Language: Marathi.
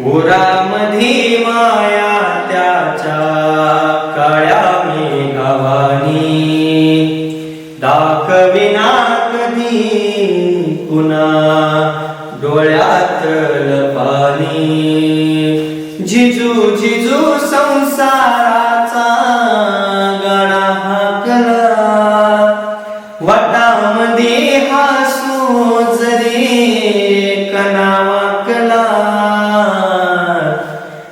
उरामधी माया त्याच्या काळ्या मेघावानी. दाखविना कधी पुन्हा डोळ्यातल पाणी जिजू जिजू संसाराचा गणा हाकला वटामध्ये हा